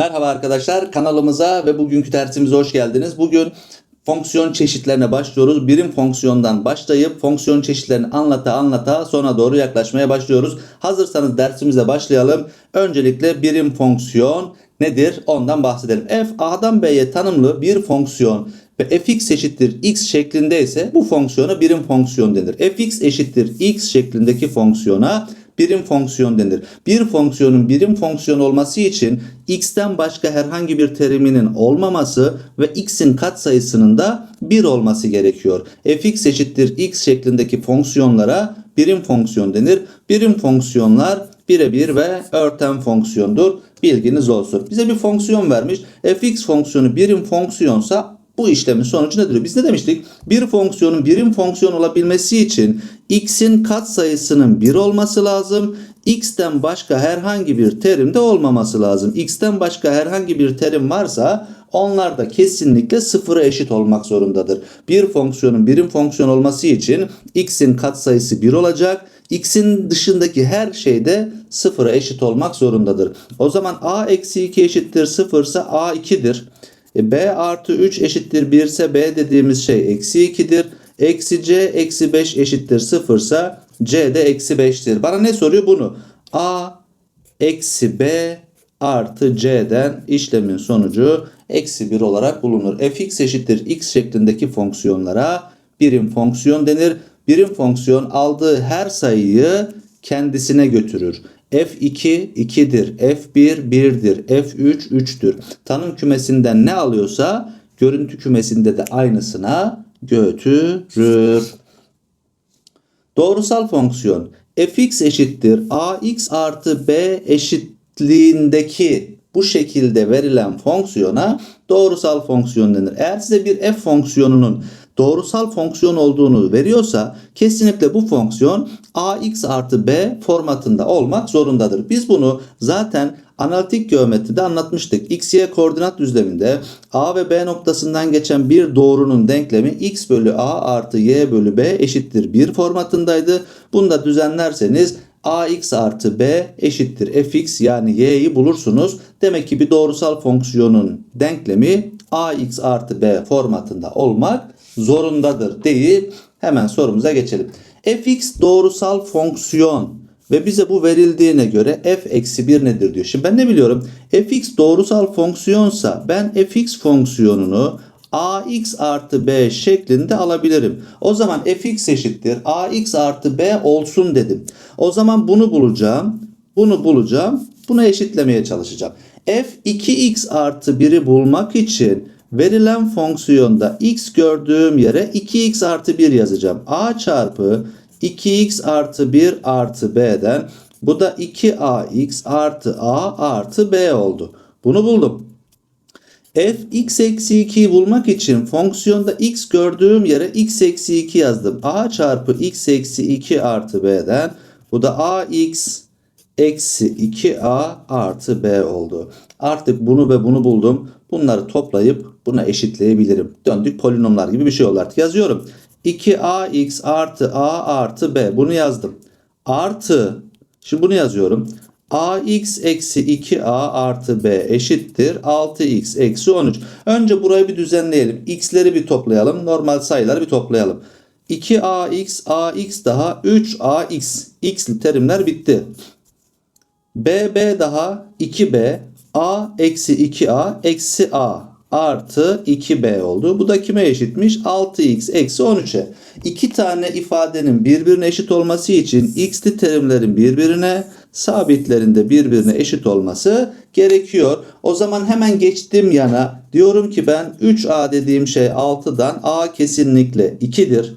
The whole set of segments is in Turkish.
Merhaba arkadaşlar kanalımıza ve bugünkü dersimize hoş geldiniz. Bugün fonksiyon çeşitlerine başlıyoruz. Birim fonksiyondan başlayıp fonksiyon çeşitlerini anlata anlata sona doğru yaklaşmaya başlıyoruz. Hazırsanız dersimize başlayalım. Öncelikle birim fonksiyon nedir ondan bahsedelim. F A'dan B'ye tanımlı bir fonksiyon ve fx eşittir x şeklinde ise bu fonksiyona birim fonksiyon denir. fx eşittir x şeklindeki fonksiyona birim fonksiyon denir. Bir fonksiyonun birim fonksiyon olması için x'ten başka herhangi bir teriminin olmaması ve x'in katsayısının da 1 olması gerekiyor. fx eşittir x şeklindeki fonksiyonlara birim fonksiyon denir. Birim fonksiyonlar birebir ve örten fonksiyondur. Bilginiz olsun. Bize bir fonksiyon vermiş. fx fonksiyonu birim fonksiyonsa bu işlemin sonucu nedir? Biz ne demiştik? Bir fonksiyonun birim fonksiyon olabilmesi için x'in katsayısının 1 olması lazım. x'ten başka herhangi bir terim de olmaması lazım. x'ten başka herhangi bir terim varsa onlar da kesinlikle sıfıra eşit olmak zorundadır. Bir fonksiyonun birim fonksiyon olması için x'in katsayısı 1 olacak. x'in dışındaki her şey de sıfıra eşit olmak zorundadır. O zaman a eksi 2 eşittir 0 ise a 2'dir. E, B artı 3 eşittir 1 ise B dediğimiz şey eksi 2'dir. Eksi C eksi 5 eşittir 0 ise C de eksi 5'tir. Bana ne soruyor bunu? A eksi B artı C'den işlemin sonucu eksi 1 olarak bulunur. fx eşittir x şeklindeki fonksiyonlara birim fonksiyon denir. Birim fonksiyon aldığı her sayıyı kendisine götürür. F2 2'dir. F1 1'dir. F3 3'tür. Tanım kümesinden ne alıyorsa görüntü kümesinde de aynısına götürür. Doğrusal fonksiyon fx eşittir ax artı b eşitliğindeki bu şekilde verilen fonksiyona doğrusal fonksiyon denir. Eğer size bir f fonksiyonunun doğrusal fonksiyon olduğunu veriyorsa kesinlikle bu fonksiyon ax artı b formatında olmak zorundadır. Biz bunu zaten analitik geometride anlatmıştık. x, y koordinat düzleminde a ve b noktasından geçen bir doğrunun denklemi x bölü a artı y bölü b eşittir 1 formatındaydı. Bunu da düzenlerseniz ax artı b eşittir fx yani y'yi bulursunuz. Demek ki bir doğrusal fonksiyonun denklemi ax artı b formatında olmak zorundadır deyip hemen sorumuza geçelim. fx doğrusal fonksiyon ve bize bu verildiğine göre f eksi 1 nedir diyor. Şimdi ben ne biliyorum? fx doğrusal fonksiyonsa ben fx fonksiyonunu ax artı b şeklinde alabilirim. O zaman fx eşittir ax artı b olsun dedim. O zaman bunu bulacağım. Bunu bulacağım. Buna eşitlemeye çalışacağım. f 2x artı 1'i bulmak için verilen fonksiyonda x gördüğüm yere 2x artı 1 yazacağım. a çarpı 2x artı 1 artı b'den bu da 2ax artı a artı b oldu. Bunu buldum. f x eksi 2'yi bulmak için fonksiyonda x gördüğüm yere x eksi 2 yazdım. a çarpı x eksi 2 artı b'den bu da ax eksi 2a artı b oldu. Artık bunu ve bunu buldum. Bunları toplayıp buna eşitleyebilirim. Döndük polinomlar gibi bir şey oldu artık. Yazıyorum. 2ax artı a artı b. Bunu yazdım. Artı, şimdi bunu yazıyorum. ax eksi 2a artı b eşittir 6x eksi 13. Önce burayı bir düzenleyelim. x'leri bir toplayalım. Normal sayıları bir toplayalım. 2ax, ax daha 3ax. x'li terimler bitti. bb daha 2b, a eksi 2a eksi a artı 2b oldu. Bu da kime eşitmiş? 6x eksi 13'e. İki tane ifadenin birbirine eşit olması için x'li terimlerin birbirine, sabitlerin de birbirine eşit olması gerekiyor. O zaman hemen geçtim yana. Diyorum ki ben 3a dediğim şey 6'dan a kesinlikle 2'dir.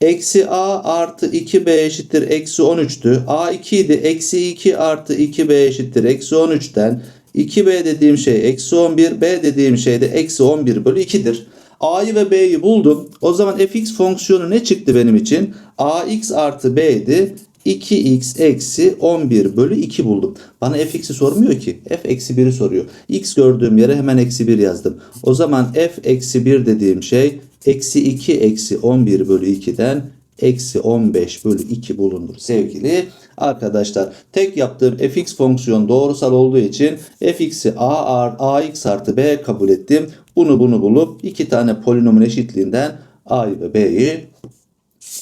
Eksi a artı 2b eşittir eksi 13'tü. a 2 idi. Eksi 2 artı 2b eşittir eksi 13'ten. 2b dediğim şey eksi 11. b dediğim şey de eksi 11 bölü 2'dir. a'yı ve b'yi buldum. O zaman fx fonksiyonu ne çıktı benim için? ax artı b idi. 2x eksi 11 bölü 2 buldum. Bana fx'i sormuyor ki. f eksi 1'i soruyor. x gördüğüm yere hemen eksi 1 yazdım. O zaman f eksi 1 dediğim şey eksi 2 eksi 11 bölü 2'den eksi 15 bölü 2 bulunur sevgili Arkadaşlar tek yaptığım fx fonksiyon doğrusal olduğu için fx'i a, ax artı b kabul ettim. Bunu bunu bulup iki tane polinomun eşitliğinden a'yı ve b'yi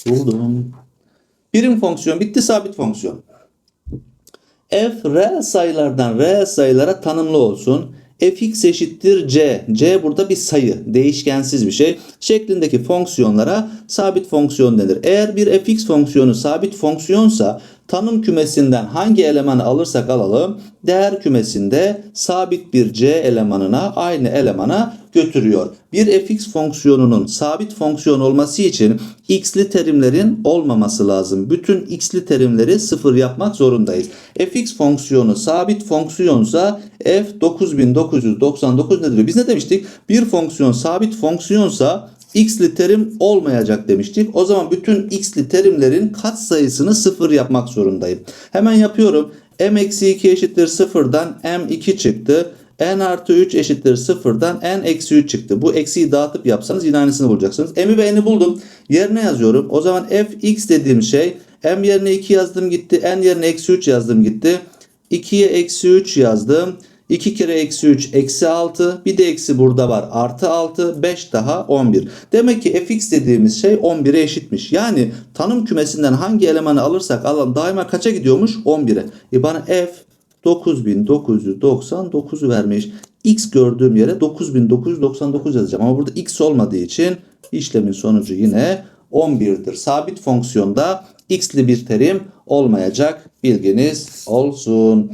buldum. Birim fonksiyon bitti sabit fonksiyon. f reel sayılardan reel sayılara tanımlı olsun. fx eşittir c. c burada bir sayı. Değişkensiz bir şey. Şeklindeki fonksiyonlara sabit fonksiyon denir. Eğer bir fx fonksiyonu sabit fonksiyonsa tanım kümesinden hangi elemanı alırsak alalım değer kümesinde sabit bir c elemanına aynı elemana götürüyor. Bir fx fonksiyonunun sabit fonksiyon olması için x'li terimlerin olmaması lazım. Bütün x'li terimleri sıfır yapmak zorundayız. fx fonksiyonu sabit fonksiyonsa f 9999 nedir? Biz ne demiştik? Bir fonksiyon sabit fonksiyonsa x'li terim olmayacak demiştik. O zaman bütün x'li terimlerin katsayısını sıfır yapmak zorundayım. Hemen yapıyorum. m eksi 2 eşittir sıfırdan m2 çıktı. n artı 3 eşittir sıfırdan n eksi 3 çıktı. Bu eksiyi dağıtıp yapsanız yine aynısını bulacaksınız. m'i ve n'i buldum. Yerine yazıyorum. O zaman fx dediğim şey m yerine 2 yazdım gitti. n yerine eksi 3 yazdım gitti. 2'ye eksi 3 yazdım. 2 kere eksi 3 eksi 6 bir de eksi burada var artı 6 5 daha 11. Demek ki fx dediğimiz şey 11'e eşitmiş. Yani tanım kümesinden hangi elemanı alırsak alalım daima kaça gidiyormuş? 11'e. E bana f 9999 vermiş. X gördüğüm yere 9999 yazacağım. Ama burada x olmadığı için işlemin sonucu yine 11'dir. Sabit fonksiyonda x'li bir terim olmayacak. Bilginiz olsun.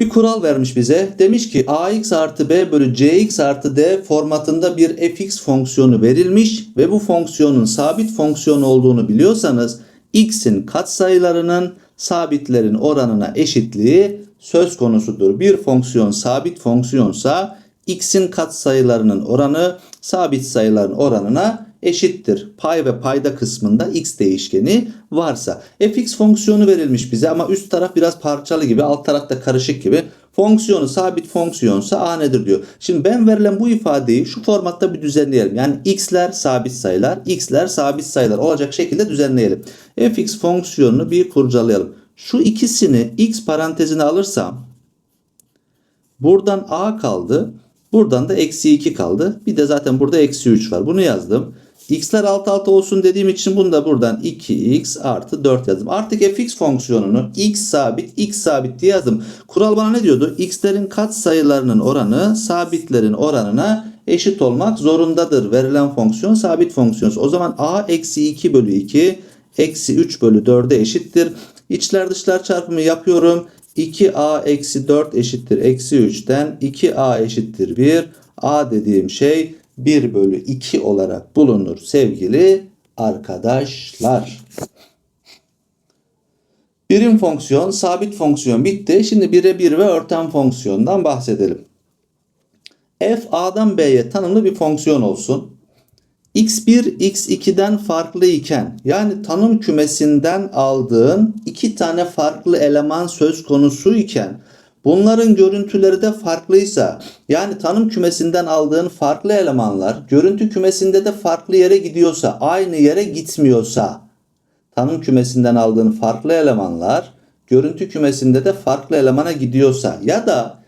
Bir kural vermiş bize. Demiş ki ax artı b bölü cx artı d formatında bir fx fonksiyonu verilmiş ve bu fonksiyonun sabit fonksiyon olduğunu biliyorsanız x'in katsayılarının sabitlerin oranına eşitliği söz konusudur. Bir fonksiyon sabit fonksiyonsa x'in katsayılarının oranı sabit sayıların oranına eşittir. Pay ve payda kısmında x değişkeni varsa. fx fonksiyonu verilmiş bize ama üst taraf biraz parçalı gibi alt tarafta karışık gibi. Fonksiyonu sabit fonksiyonsa a nedir diyor. Şimdi ben verilen bu ifadeyi şu formatta bir düzenleyelim. Yani x'ler sabit sayılar, x'ler sabit sayılar olacak şekilde düzenleyelim. fx fonksiyonunu bir kurcalayalım. Şu ikisini x parantezine alırsam buradan a kaldı. Buradan da eksi 2 kaldı. Bir de zaten burada eksi 3 var. Bunu yazdım. X'ler alt alta olsun dediğim için bunu da buradan 2x artı 4 yazdım. Artık fx fonksiyonunu x sabit x sabit diye yazdım. Kural bana ne diyordu? X'lerin kat sayılarının oranı sabitlerin oranına eşit olmak zorundadır. Verilen fonksiyon sabit fonksiyon. O zaman a eksi 2 bölü 2 eksi 3 bölü 4'e eşittir. İçler dışlar çarpımı yapıyorum. 2a eksi 4 eşittir eksi 3'ten 2a eşittir 1. a dediğim şey 1 bölü 2 olarak bulunur sevgili arkadaşlar. Birim fonksiyon, sabit fonksiyon bitti. Şimdi bire bir ve örten fonksiyondan bahsedelim. f a'dan b'ye tanımlı bir fonksiyon olsun. x1 x2'den farklı iken yani tanım kümesinden aldığın iki tane farklı eleman söz konusu iken bunların görüntüleri de farklıysa yani tanım kümesinden aldığın farklı elemanlar görüntü kümesinde de farklı yere gidiyorsa aynı yere gitmiyorsa tanım kümesinden aldığın farklı elemanlar görüntü kümesinde de farklı elemana gidiyorsa ya da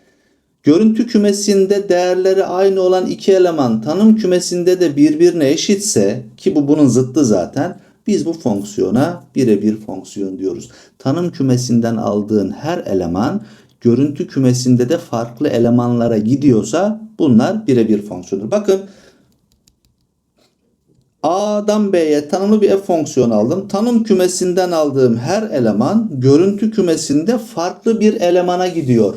Görüntü kümesinde değerleri aynı olan iki eleman tanım kümesinde de birbirine eşitse ki bu bunun zıttı zaten biz bu fonksiyona birebir fonksiyon diyoruz. Tanım kümesinden aldığın her eleman görüntü kümesinde de farklı elemanlara gidiyorsa bunlar birebir fonksiyondur. Bakın A'dan B'ye tanımlı bir f fonksiyonu aldım. Tanım kümesinden aldığım her eleman görüntü kümesinde farklı bir elemana gidiyor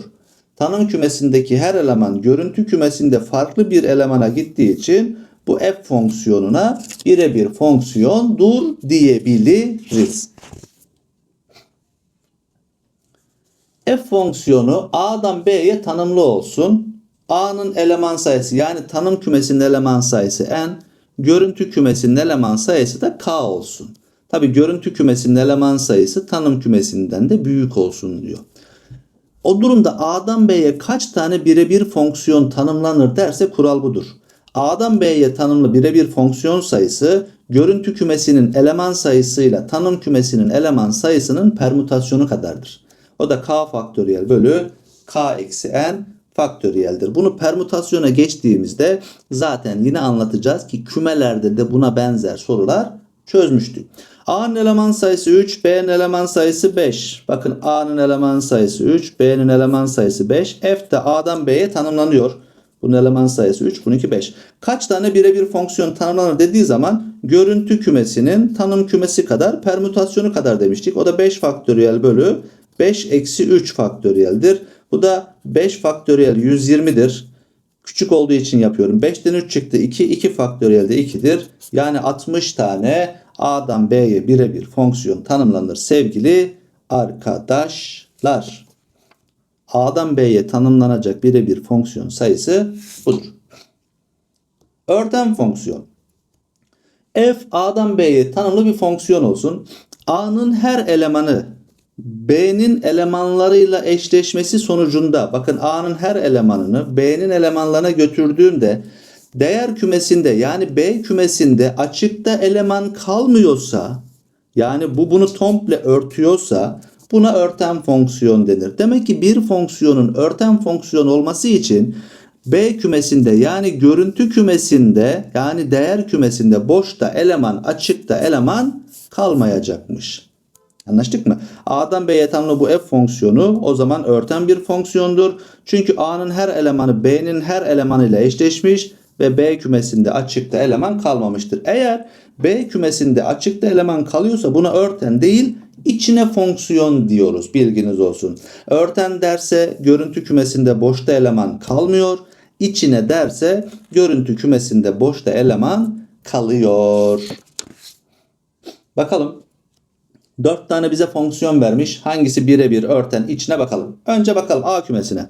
tanım kümesindeki her eleman görüntü kümesinde farklı bir elemana gittiği için bu f fonksiyonuna birebir fonksiyondur diyebiliriz. F fonksiyonu a'dan b'ye tanımlı olsun. a'nın eleman sayısı yani tanım kümesinin eleman sayısı n, görüntü kümesinin eleman sayısı da k olsun. Tabi görüntü kümesinin eleman sayısı tanım kümesinden de büyük olsun diyor. O durumda A'dan B'ye kaç tane birebir fonksiyon tanımlanır derse kural budur. A'dan B'ye tanımlı birebir fonksiyon sayısı görüntü kümesinin eleman sayısıyla tanım kümesinin eleman sayısının permütasyonu kadardır. O da k faktöriyel bölü k eksi n faktöriyeldir. Bunu permütasyona geçtiğimizde zaten yine anlatacağız ki kümelerde de buna benzer sorular çözmüştük. A'nın eleman sayısı 3, B'nin eleman sayısı 5. Bakın A'nın eleman sayısı 3, B'nin eleman sayısı 5. F de A'dan B'ye tanımlanıyor. Bunun eleman sayısı 3, bununki 5. Kaç tane birebir fonksiyon tanımlanır dediği zaman görüntü kümesinin tanım kümesi kadar permütasyonu kadar demiştik. O da 5 faktöriyel bölü 5 eksi 3 faktöriyeldir. Bu da 5 faktöriyel 120'dir. Küçük olduğu için yapıyorum. 5'ten 3 çıktı 2. 2 faktöriyel de 2'dir. Yani 60 tane A'dan B'ye birebir fonksiyon tanımlanır sevgili arkadaşlar. A'dan B'ye tanımlanacak birebir fonksiyon sayısı budur. Örten fonksiyon. F A'dan B'ye tanımlı bir fonksiyon olsun. A'nın her elemanı B'nin elemanlarıyla eşleşmesi sonucunda bakın A'nın her elemanını B'nin elemanlarına götürdüğümde değer kümesinde yani B kümesinde açıkta eleman kalmıyorsa yani bu bunu komple örtüyorsa buna örten fonksiyon denir. Demek ki bir fonksiyonun örten fonksiyon olması için B kümesinde yani görüntü kümesinde yani değer kümesinde boşta eleman açıkta eleman kalmayacakmış. Anlaştık mı? A'dan B'ye tanımlı bu f fonksiyonu o zaman örten bir fonksiyondur. Çünkü A'nın her elemanı B'nin her elemanıyla eşleşmiş ve B kümesinde açıkta eleman kalmamıştır. Eğer B kümesinde açıkta eleman kalıyorsa buna örten değil içine fonksiyon diyoruz bilginiz olsun. Örten derse görüntü kümesinde boşta eleman kalmıyor. İçine derse görüntü kümesinde boşta eleman kalıyor. Bakalım. 4 tane bize fonksiyon vermiş. Hangisi birebir örten içine bakalım. Önce bakalım A kümesine.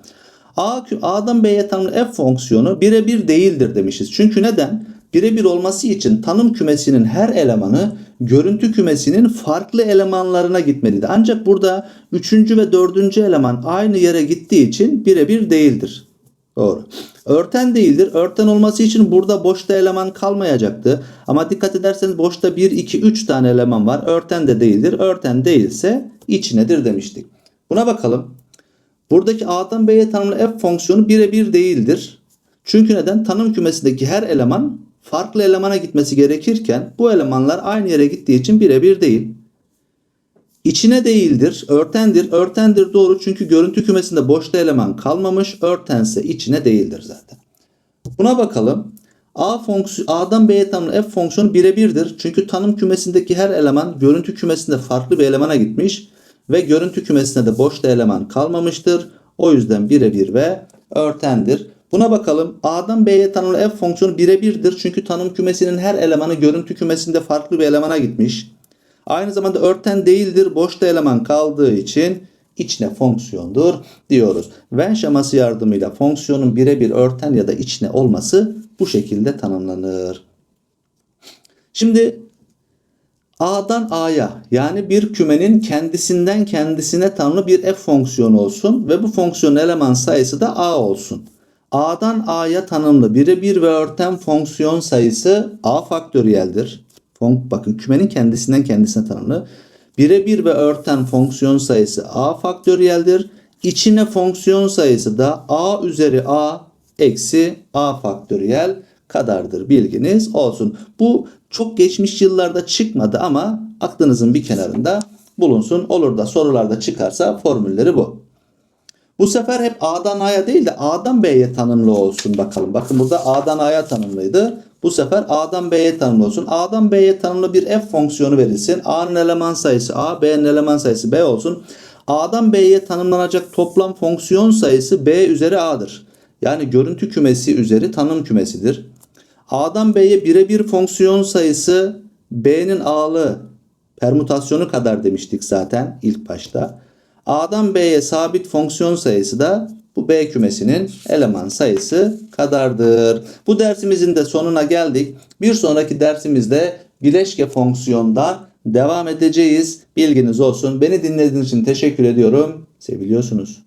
A, A'dan B'ye tanımlı f fonksiyonu birebir değildir demişiz. Çünkü neden? Birebir olması için tanım kümesinin her elemanı görüntü kümesinin farklı elemanlarına gitmeliydi. Ancak burada üçüncü ve dördüncü eleman aynı yere gittiği için birebir değildir. Doğru. Örten değildir. Örten olması için burada boşta eleman kalmayacaktı. Ama dikkat ederseniz boşta 1, 2, 3 tane eleman var. Örten de değildir. Örten değilse içinedir demiştik. Buna bakalım. Buradaki A'dan B'ye tanımlı f fonksiyonu birebir değildir. Çünkü neden? Tanım kümesindeki her eleman farklı elemana gitmesi gerekirken bu elemanlar aynı yere gittiği için birebir değil. İçine değildir, örtendir. Örtendir doğru çünkü görüntü kümesinde boşta eleman kalmamış. Örtense içine değildir zaten. Buna bakalım. A fonksiyon A'dan B'ye tanımlı f fonksiyonu birebirdir. Çünkü tanım kümesindeki her eleman görüntü kümesinde farklı bir elemana gitmiş ve görüntü kümesinde de boşta eleman kalmamıştır. O yüzden birebir ve örtendir. Buna bakalım. A'dan B'ye tanımlı f fonksiyonu birebirdir. Çünkü tanım kümesinin her elemanı görüntü kümesinde farklı bir elemana gitmiş. Aynı zamanda örten değildir. Boşta eleman kaldığı için içine fonksiyondur diyoruz. Venn şeması yardımıyla fonksiyonun birebir örten ya da içine olması bu şekilde tanımlanır. Şimdi A'dan A'ya yani bir kümenin kendisinden kendisine tanımlı bir f fonksiyonu olsun ve bu fonksiyonun eleman sayısı da A olsun. A'dan A'ya tanımlı birebir ve örten fonksiyon sayısı A faktöriyeldir. Fon, bakın kümenin kendisinden kendisine tanımlı. Birebir ve örten fonksiyon sayısı A faktöriyeldir. İçine fonksiyon sayısı da A üzeri A eksi A faktöriyel kadardır bilginiz olsun. Bu çok geçmiş yıllarda çıkmadı ama aklınızın bir kenarında bulunsun. Olur da sorularda çıkarsa formülleri bu. Bu sefer hep A'dan A'ya değil de A'dan B'ye tanımlı olsun bakalım. Bakın burada A'dan A'ya tanımlıydı. Bu sefer A'dan B'ye tanımlı olsun. A'dan B'ye tanımlı bir f fonksiyonu verilsin. A'nın eleman sayısı A, B'nin eleman sayısı B olsun. A'dan B'ye tanımlanacak toplam fonksiyon sayısı B üzeri A'dır. Yani görüntü kümesi üzeri tanım kümesidir. A'dan B'ye birebir fonksiyon sayısı B'nin A'lı permütasyonu kadar demiştik zaten ilk başta. A'dan B'ye sabit fonksiyon sayısı da bu B kümesinin eleman sayısı kadardır. Bu dersimizin de sonuna geldik. Bir sonraki dersimizde bileşke fonksiyondan devam edeceğiz. Bilginiz olsun. Beni dinlediğiniz için teşekkür ediyorum. Seviliyorsunuz.